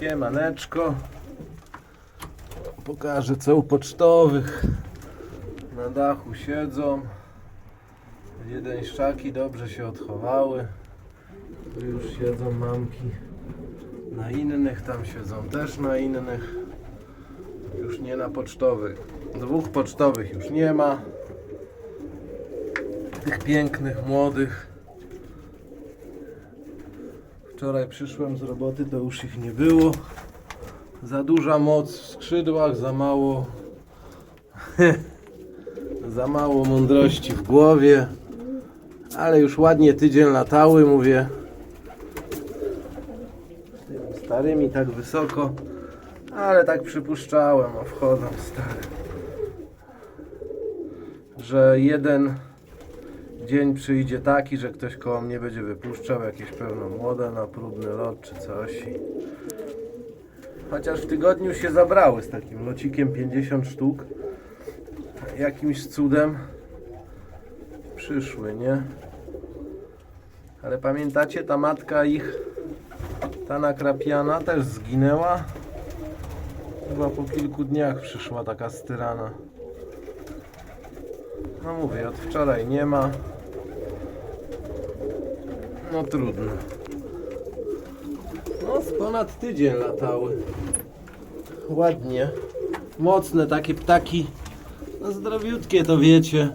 Siemaneczko. Pokażę co u pocztowych. Na dachu siedzą. Jeden szczaki dobrze się odchowały. Tu już siedzą mamki. Na innych tam siedzą też na innych. Już nie na pocztowych. Dwóch pocztowych już nie ma. Tych pięknych, młodych. Wczoraj przyszłem z roboty, to już ich nie było. Za duża moc w skrzydłach, za mało. za mało mądrości w głowie. Ale już ładnie tydzień latały, mówię. Tymi starymi tak wysoko. Ale tak przypuszczałem, a wchodzą stare. Że jeden dzień przyjdzie taki, że ktoś koło mnie będzie wypuszczał jakieś pełno młode na próbny lot czy coś. Chociaż w tygodniu się zabrały z takim locikiem 50 sztuk. Jakimś cudem przyszły, nie? Ale pamiętacie, ta matka ich, ta nakrapiana też zginęła. Chyba po kilku dniach przyszła taka styrana. No mówię, od wczoraj nie ma. No trudno. No z ponad tydzień latały. Ładnie. Mocne takie ptaki. No zdrowiutkie to wiecie.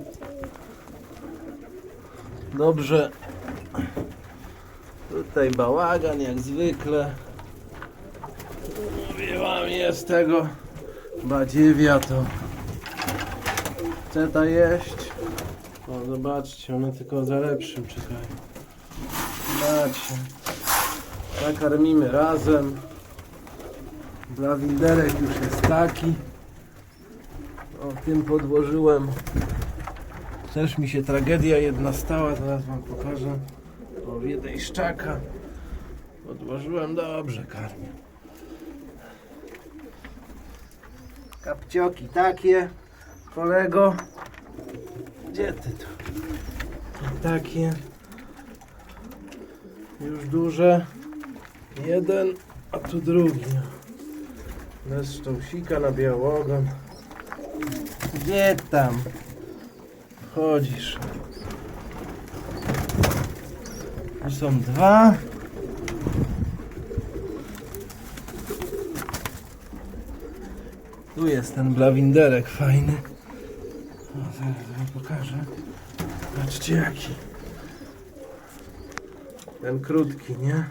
Dobrze. Tutaj bałagan jak zwykle. Mówię wam jest tego badziewia to chce ta jeść. O zobaczcie, one tylko za lepszym czekają. Macie. Nakarmimy razem. Blawinderek już jest taki. O tym podłożyłem. Też mi się tragedia jedna stała, zaraz wam pokażę. O wiedejszczaka. Podłożyłem dobrze karmię. Kapcioki takie, kolego. Gdzie ty to? Takie. Już duże. Jeden, a tu drugi. Bez sztąsika na białogon. Gdzie tam? Chodzisz. Tu są dwa. Tu jest ten blawinderek fajny. O, zaraz wam pokażę. Patrzcie jaki. Ten krótki, nie?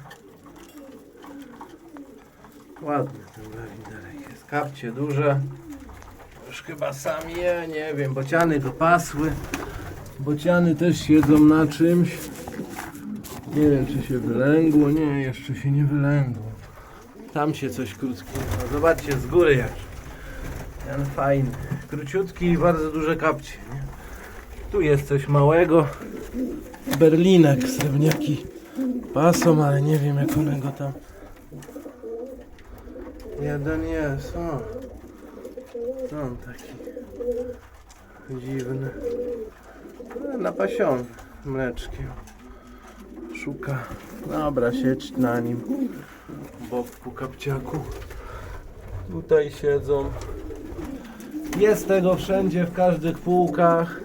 Ładny ten blawinderek jest. Kapcie duże. Już chyba sam je, nie wiem. Bociany go pasły. Bociany też siedzą na czymś. Nie wiem, czy się wylęgło. Nie, jeszcze się nie wylęgło. Tam się coś krótkiego. Zobaczcie z góry jak. Ten fajny. Króciutki i bardzo duże kapcie. Nie? Tu jest coś małego. Berlinek, srebrniaki pasą, ale nie wiem jak one go tam. Jeden jest, o. On taki dziwny. Napasiony mleczkiem. Szuka. Dobra, sieć na nim. Bobku kapciaku. Tutaj siedzą. Jest tego wszędzie, w każdych półkach.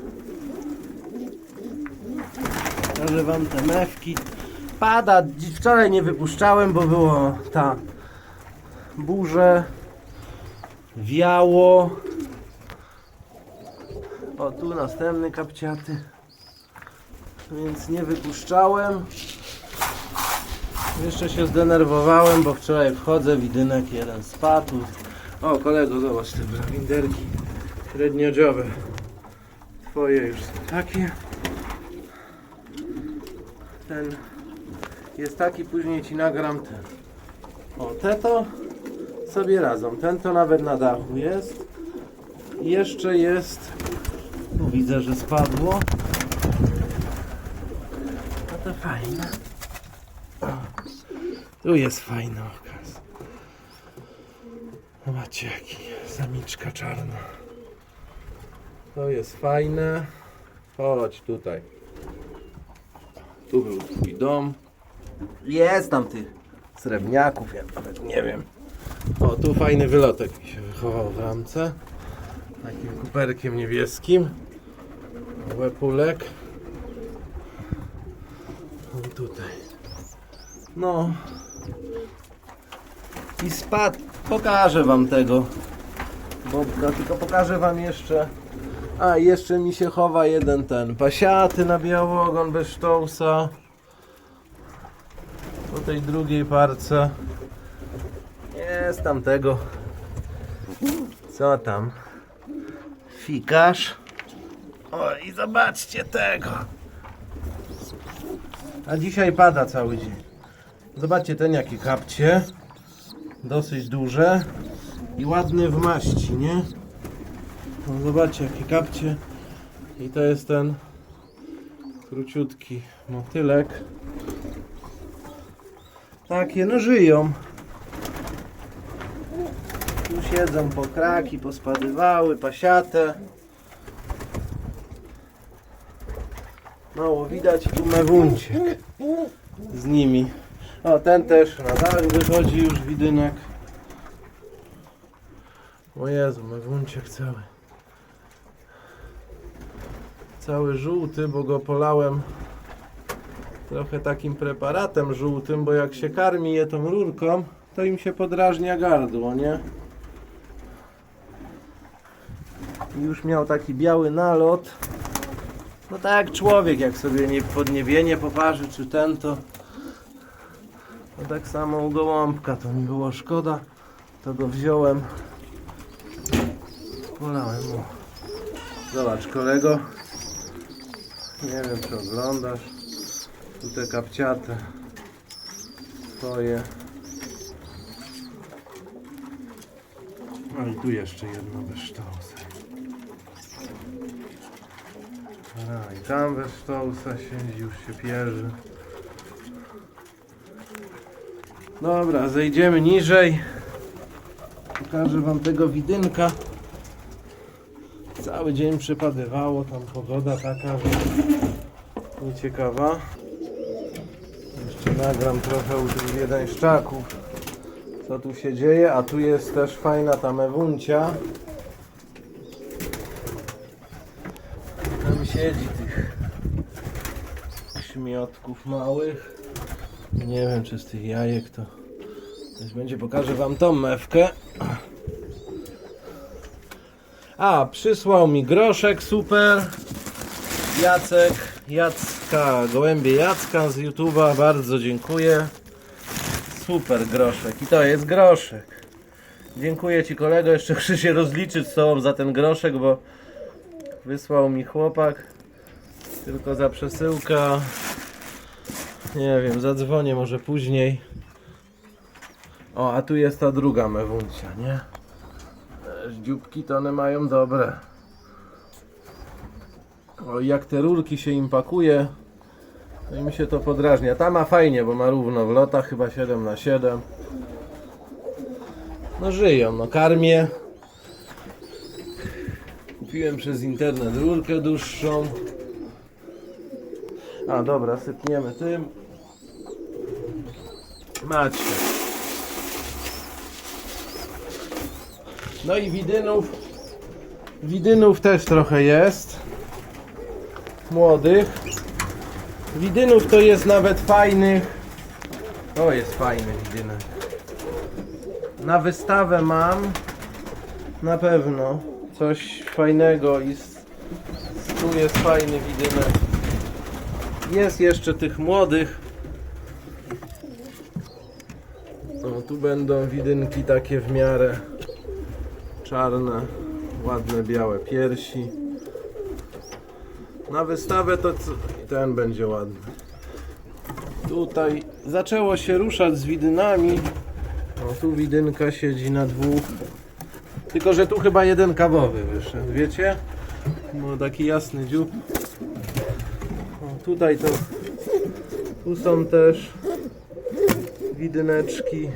Pokażę wam te mewki. Pada, wczoraj nie wypuszczałem, bo było ta burze, wiało. O, tu następny kapciaty. Więc nie wypuszczałem. Jeszcze się zdenerwowałem, bo wczoraj wchodzę, widynek jeden spadł. O, kolego, zobacz te blawinderki średniodziowe. Twoje już są takie. Ten jest taki, później ci nagram ten. O, te to sobie radzą. Ten to nawet na dachu jest. Jeszcze jest. Tu widzę, że spadło. A to fajne. Tu jest fajny okaz. Zobaczcie jaki samiczka czarna. To jest fajne. Chodź tutaj. Tu był twój dom. Jest tam ty srebrniaków, ja nawet nie wiem. O, tu fajny wylotek mi się wychował w ramce. Takim kuperkiem niebieskim. Łepulek. O, tutaj. No. I spadł. Pokażę wam tego. Bobka, tylko pokażę wam jeszcze. A, jeszcze mi się chowa jeden ten. Pasiaty na biały ogon bez sztousa. Po tej drugiej parce. Jest tam tego. Co tam? Fikasz. O, i zobaczcie tego. A dzisiaj pada cały dzień. Zobaczcie ten jakie kapcie. Dosyć duże. I ładny w maści, nie? No zobaczcie jakie kapcie. I to jest ten króciutki motylek. Takie no żyją. Tu siedzą po kraki, pospadywały, pasiate. Mało widać, tu mewunciek z nimi. O, ten też na dach wychodzi już widynek. O Jezu, mewunciek cały. Cały żółty, bo go polałem trochę takim preparatem żółtym, bo jak się karmi je tą rurką, to im się podrażnia gardło, nie? I już miał taki biały nalot. No tak jak człowiek, jak sobie nie podniebienie poparzy, czy ten, to, to tak samo u gołąbka, to mi było szkoda, to go wziąłem, polałem mu. Zobacz kolego, nie wiem czy oglądasz, tu te kapciate twoje. No i tu jeszcze jedno bez sztausa. A, i tam bez sztausa siedzi, już się pierze. Dobra, zejdziemy niżej. Pokażę wam tego widynka. Cały dzień przypadywało, tam pogoda taka, że nieciekawa. Nagram trochę u tych wiedeńszczaków, co tu się dzieje, a tu jest też fajna ta mewuncia. Tam siedzi tych śmiotków małych. Nie wiem, czy z tych jajek to coś będzie. Pokażę wam tą mewkę. A, przysłał mi groszek super. Jacek, Jacka, gołębie Jacka z YouTube'a. Bardzo dziękuję. Super groszek. I to jest groszek. Dziękuję Ci kolego. Jeszcze chcę się rozliczyć z Tobą za ten groszek, bo wysłał mi chłopak. Tylko za przesyłka. Nie wiem, zadzwonię może później. O, a tu jest ta druga mewuncia, nie? Dzióbki to one mają dobre. O, jak te rurki się im pakuje, to im się to podrażnia. Ta ma fajnie, bo ma równo w lotach, chyba 7 na 7 No żyją, no karmię. Kupiłem przez internet rurkę dłuższą. A dobra, sypniemy tym. Macie. No i widynów. Widynów też trochę jest. Młodych. Widynów to jest nawet fajnych. O, jest fajny widynek. Na wystawę mam. Na pewno. Coś fajnego i tu jest fajny widynek. Jest jeszcze tych młodych. O, tu będą widynki takie w miarę czarne, ładne białe piersi. Na wystawę to ten będzie ładny. Tutaj zaczęło się ruszać z widynami. O, tu widynka siedzi na dwóch. Tylko, że tu chyba jeden kawowy wyszedł, wiecie? No taki jasny dziób. O, tutaj to tu są też widyneczki.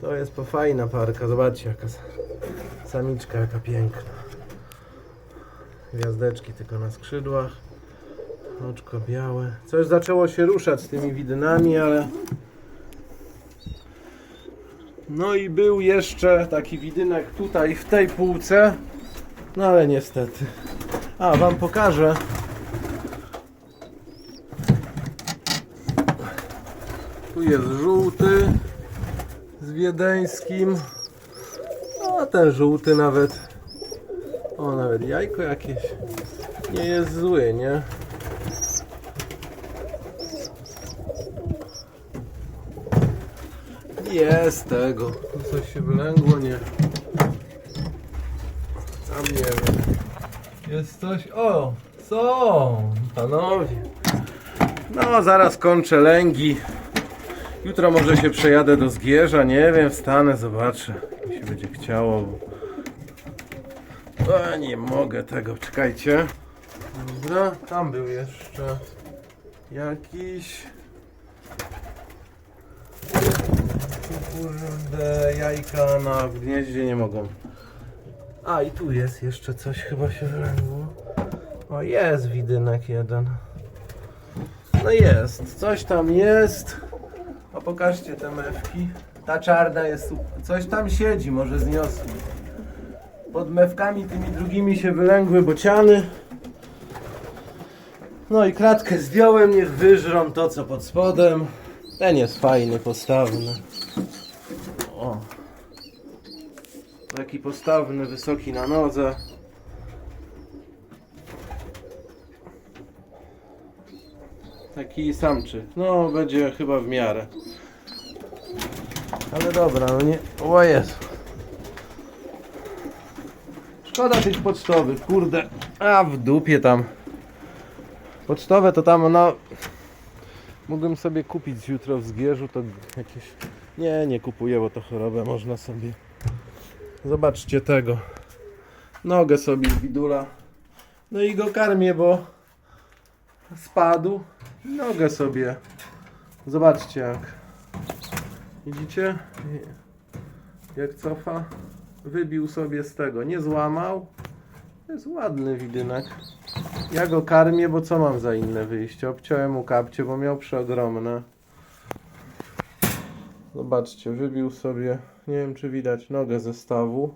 To jest po fajna parka. Zobaczcie jaka sa- samiczka, jaka piękna. Gwiazdeczki tylko na skrzydłach. Oczko białe. Coś zaczęło się ruszać z tymi widynami, ale No i był jeszcze taki widynek tutaj w tej półce. No ale niestety. A, wam pokażę. Tu jest żółty z wiedeńskim. No ten żółty nawet. O, nawet jajko jakieś. Nie jest zły, nie? Jest tego. Tu coś się wylęgło, nie? Tam nie wiem. Jest coś. O! Są! Panowie. No, zaraz kończę lęgi. Jutro może się przejadę do Zgierza, nie wiem, wstanę, zobaczę. Mi się będzie chciało. O, nie mogę tego, czekajcie. Dobra, tam był jeszcze jakiś. Kurde, jajka na gnieździe nie mogą. A i tu jest jeszcze coś, chyba się wylęgło. O, jest widynek jeden. No jest, coś tam jest. A pokażcie te mewki. Ta czarna jest. Coś tam siedzi, może zniosli. Pod mewkami tymi drugimi się wylęgły bociany. No i kratkę zdjąłem, niech wyżrą to co pod spodem. Ten jest fajny, postawny. O. Taki postawny, wysoki na nodze. Taki samczyk. No, będzie chyba w miarę. Ale dobra, no nie. O Jezu. Szkoda tych pocztowych, kurde. A w dupie tam. Pocztowe to tam, no. Mógłbym sobie kupić jutro w Zgierzu, to jakieś... Nie, nie kupuję, bo to chorobę można sobie... Zobaczcie tego. Nogę sobie z bidula. No i go karmię, bo spadł. Nogę sobie. Zobaczcie jak. Widzicie? Jak cofa. Wybił sobie z tego. Nie złamał. To jest ładny widynek. Ja go karmię, bo co mam za inne wyjście? Obciąłem mu kapcie, bo miał przeogromne. Zobaczcie, wybił sobie, nie wiem czy widać, nogę ze stawu.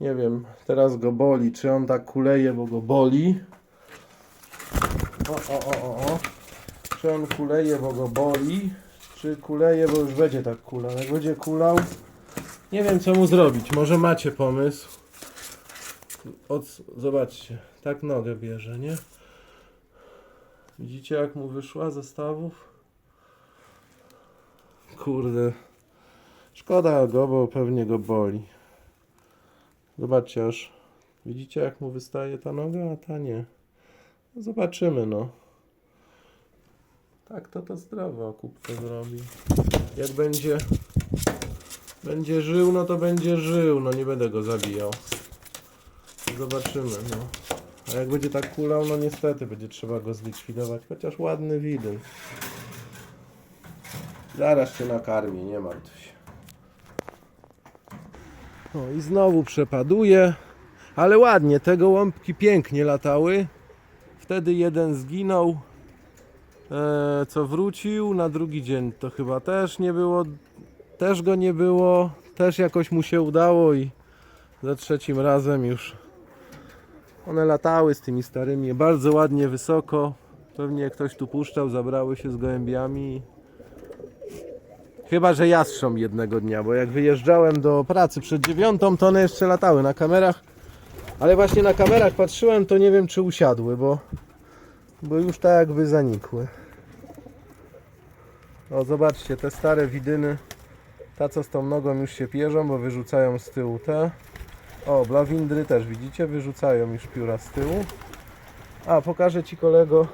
Nie wiem, teraz go boli, czy on tak kuleje, bo go boli. O, o, o, o, o. Czy on kuleje, bo go boli, czy kuleje, bo już będzie tak kulał. Jak będzie kulał, nie wiem co mu zrobić. Może macie pomysł. Od, zobaczcie, tak nogę bierze, nie? Widzicie jak mu wyszła ze stawów? Kurde. Szkoda go, bo pewnie go boli. Zobaczcie aż. Widzicie jak mu wystaje ta noga, a ta nie. No Zobaczymy no. Tak to to zdrowo kupkę zrobi. Jak będzie będzie żył, no to będzie żył. No nie będę go zabijał. Zobaczymy, no. A jak będzie tak kulał, no niestety będzie trzeba go zlikwidować. Chociaż ładny widyn. Zaraz się nakarmi, nie martw się. No i znowu przepaduje. Ale ładnie, te gołąbki pięknie latały. Wtedy jeden zginął. E, co wrócił, na drugi dzień to chyba też nie było. Też go nie było. Też jakoś mu się udało i za trzecim razem już one latały z tymi starymi bardzo ładnie wysoko. Pewnie ktoś tu puszczał, zabrały się z gołębiami. Chyba, że jastrząb jednego dnia, bo jak wyjeżdżałem do pracy przed dziewiątą, to one jeszcze latały na kamerach. Ale właśnie na kamerach patrzyłem, to nie wiem czy usiadły, bo, bo już tak jakby zanikły. O, zobaczcie, te stare widyny, ta co z tą nogą już się pierzą, bo wyrzucają z tyłu te. O, blawindry też widzicie, wyrzucają już pióra z tyłu. A, pokażę Ci kolego.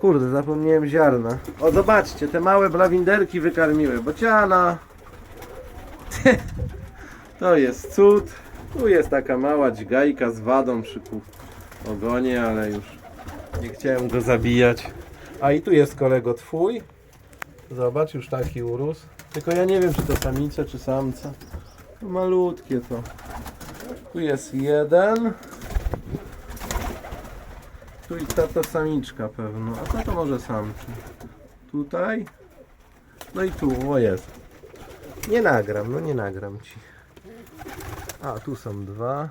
Kurde, zapomniałem ziarna. O, zobaczcie, te małe blawinderki wykarmiły bociana. To jest cud. Tu jest taka mała dźgajka z wadą przy ogonie, ale już nie chciałem go zabijać. A i tu jest kolego twój. Zobacz, już taki urósł. Tylko ja nie wiem, czy to samice, czy samce. Malutkie to. Tu jest jeden. Tu i ta, ta samiczka pewno. A to to może samczy. Tutaj. No i tu, o jest. Nie nagram, no nie nagram ci. A, tu są dwa.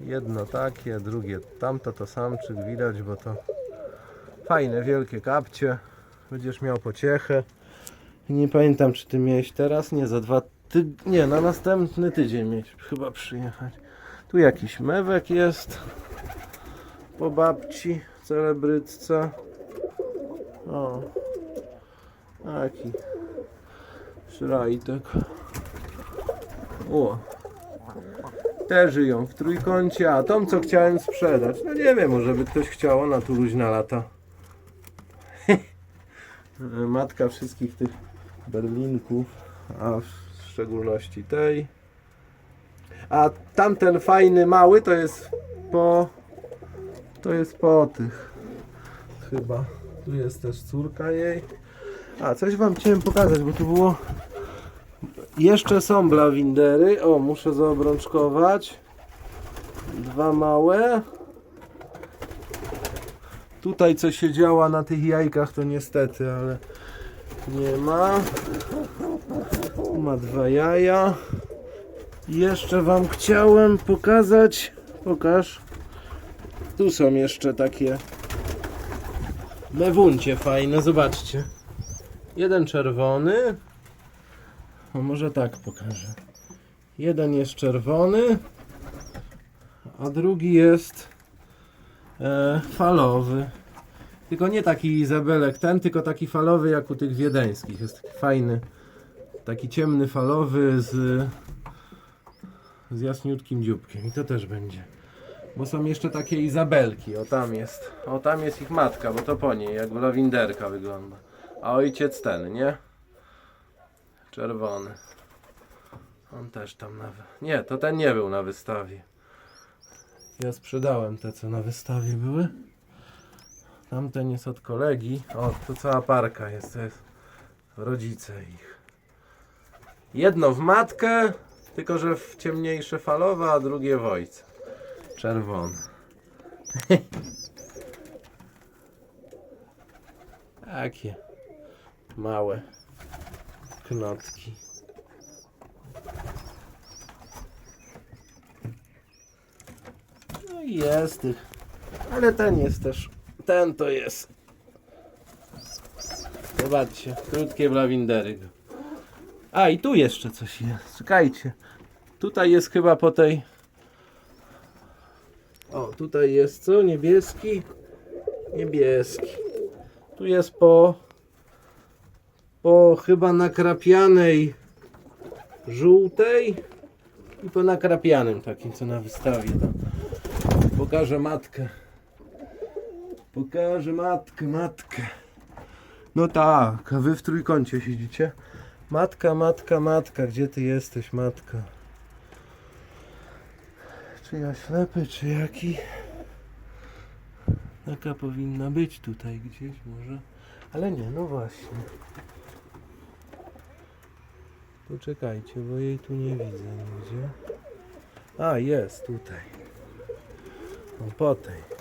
Jedno takie, drugie tamto, to samczyk widać, bo to fajne, wielkie kapcie. Będziesz miał pociechę. Nie pamiętam, czy ty miałeś teraz? Nie, za dwa ty... Nie, na następny tydzień mieć chyba przyjechać. Tu jakiś mewek jest. Po babci, celebrytce. O. Taki. Szrajtek. O. Te żyją w trójkącie, a tą co chciałem sprzedać. No nie wiem, może by ktoś chciał, ona tu luźna lata. Matka wszystkich tych berlinków, a w szczególności tej. A tamten fajny mały to jest po. To jest po tych. Chyba. Tu jest też córka jej. A coś wam chciałem pokazać, bo tu było. Jeszcze są blawindery. O, muszę zaobrączkować. Dwa małe. Tutaj co się działa na tych jajkach to niestety, ale nie ma. Ma dwa jaja. Jeszcze wam chciałem pokazać. Pokaż. Tu są jeszcze takie mewuncie fajne, zobaczcie. Jeden czerwony. O, może tak pokażę. Jeden jest czerwony, a drugi jest e, falowy. Tylko nie taki Izabelek ten, tylko taki falowy jak u tych wiedeńskich. Jest fajny, taki ciemny falowy z, z jasniutkim dzióbkiem. I to też będzie. Bo są jeszcze takie Izabelki. O tam jest. O tam jest ich matka, bo to po niej, jak lawinderka wygląda. A ojciec ten, nie? Czerwony. On też tam na... Nie, to ten nie był na wystawie. Ja sprzedałem te, co na wystawie były. Tamten jest od kolegi. O, tu cała parka jest. To jest rodzice ich. Jedno w matkę, tylko że w ciemniejsze falowe, a drugie w ojca. Czerwone. Takie małe knotki. No i jest tych. Ale ten jest też. Ten to jest. Zobaczcie, krótkie blawindery. A i tu jeszcze coś jest. Czekajcie. Tutaj jest chyba po tej. O, tutaj jest co? Niebieski. Niebieski. Tu jest po. Po chyba nakrapianej żółtej i po nakrapianym takim co na wystawie tam. Pokażę matkę. Pokażę matkę, matkę. No tak, a wy w trójkącie siedzicie. Matka, matka, matka, gdzie ty jesteś, matka? Czy ja ślepy, czy jaki? Taka powinna być tutaj gdzieś może. Ale nie, no właśnie. Poczekajcie, bo jej tu nie widzę nigdzie. A, jest tutaj. No po tej.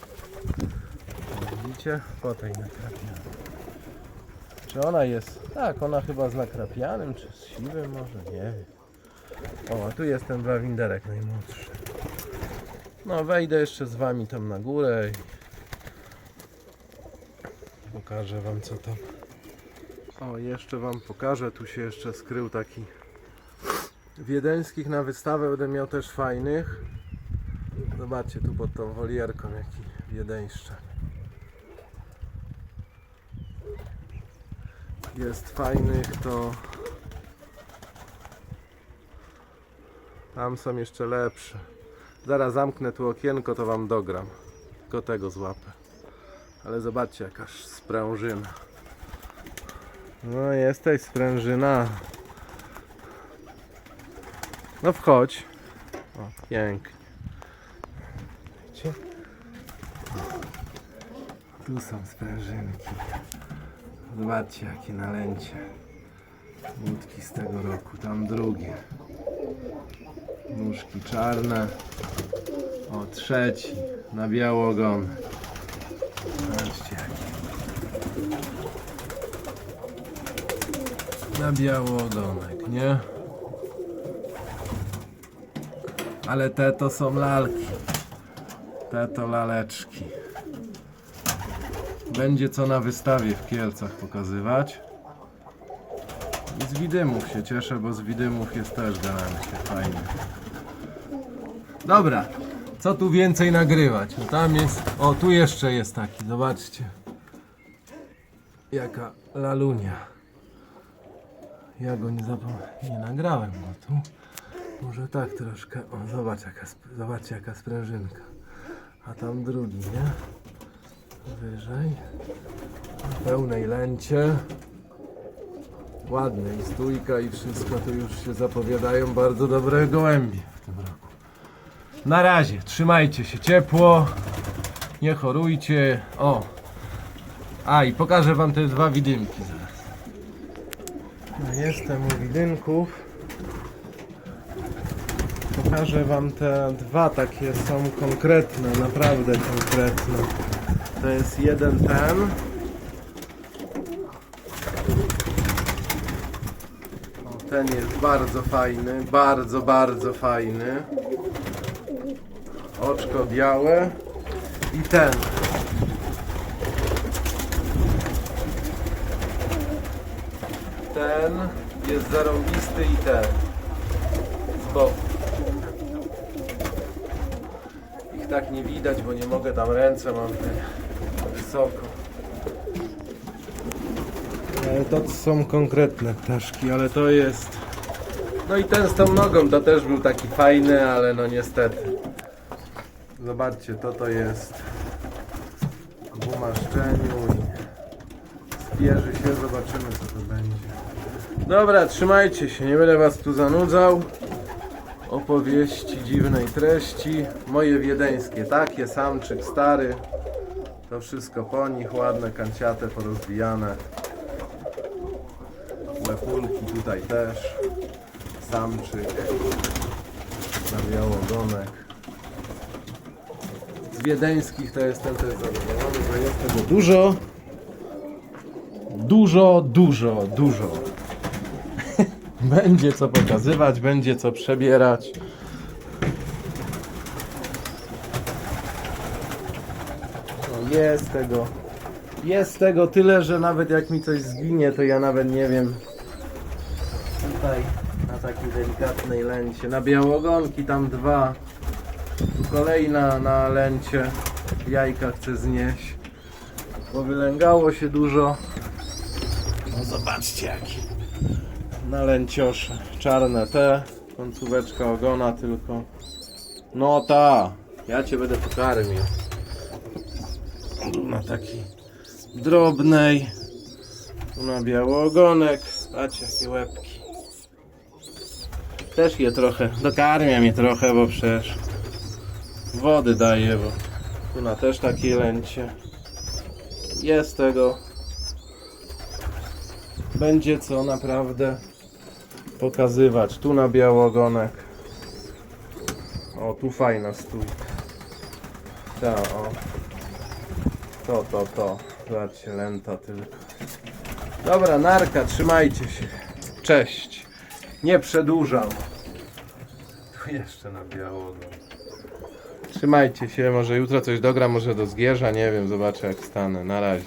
Widzicie? Po tej nakrapianej. Czy ona jest? Tak, ona chyba z nakrapianym, czy z siwym może, nie wiem. O, a tu jest ten blawinderek najmłodszy. No, wejdę jeszcze z wami tam na górę i pokażę wam co tam. O, jeszcze wam pokażę, tu się jeszcze skrył taki wiedeńskich na wystawę, będę miał też fajnych. Zobaczcie tu pod tą wolierką jaki wiedeńszczak. Jest fajnych to tam są jeszcze lepsze. Zaraz zamknę tu okienko, to wam dogram. Tylko tego złapę. Ale zobaczcie jakaż sprężyna. No jesteś sprężyna. No wchodź. O, pięknie. Widzicie? Tu są sprężynki. Zobaczcie jakie nalęcie. Łódki z tego roku. Tam drugie. Nóżki czarne. O, trzeci. Na biały ogon. Zobaczcie jaki. na biało ogonek, nie? Ale te to są lalki. Te to laleczki. Będzie co na wystawie w Kielcach pokazywać. I z widymów się cieszę, bo z widymów jest też galancie fajnie. Dobra, co tu więcej nagrywać? No tam jest, o tu jeszcze jest taki, zobaczcie. Jaka lalunia. Ja go nie zapomniałem, nie nagrałem go tu. Może tak troszkę, o zobacz jaka, zobaczcie jaka sprężynka. A tam drugi, nie? Wyżej. W pełnej lęcie. Ładne i stójka i wszystko to już się zapowiadają bardzo dobre gołębie w tym roku. Na razie, trzymajcie się ciepło, nie chorujcie. O! A i pokażę wam te dwa widymki zaraz. No jestem u widynków. Pokażę wam te dwa takie są konkretne, naprawdę konkretne. To jest jeden ten. O, ten jest bardzo fajny, bardzo, bardzo fajny. Oczko białe. I ten. Ten jest zarąbisty i ten. Z boku. Ich tak nie widać, bo nie mogę tam ręce mam wysoko. Ale to są konkretne ptaszki, ale to jest. No i ten z tą nogą to też był taki fajny, ale no niestety. Zobaczcie, to to jest w umaszczeniu i spierzy się, zobaczymy co to będzie. Dobra, trzymajcie się, nie będę was tu zanudzał. Opowieści dziwnej treści. Moje wiedeńskie, takie, samczyk stary. To wszystko po nich, ładne, kanciate, porozbijane. Lepulki tutaj też. Samczyk. Na białogonek. Z wiedeńskich to jestem też zadowolony, że jest tego dużo. Dużo, dużo, dużo. Będzie co pokazywać, będzie co przebierać. Jest tego. Jest tego tyle, że nawet jak mi coś zginie, to ja nawet nie wiem. Tutaj na takiej delikatnej lęcie. Na białogonki tam dwa. Tu kolejna na lęcie. Jajka chcę znieść. Bo wylęgało się dużo. No zobaczcie jaki na lęciosze. Czarne te, końcóweczka ogona tylko. No ta, ja cię będę pokarmił. Tu na takiej drobnej, tu na biały ogonek. Patrzcie jakie łebki. Też je trochę, dokarmiam je trochę, bo przecież wody daję, bo tu na też takie lęcie. Jest tego. Będzie co naprawdę pokazywać. Tu na białogonek. O, tu fajna stój. Ta, o. To, to, to. Zobaczcie, lenta tylko. Dobra, narka, trzymajcie się. Cześć. Nie przedłużam. Tu jeszcze na białogon. Trzymajcie się, może jutro coś dogram, może do zgierza, nie wiem, zobaczę jak stanę. Na razie.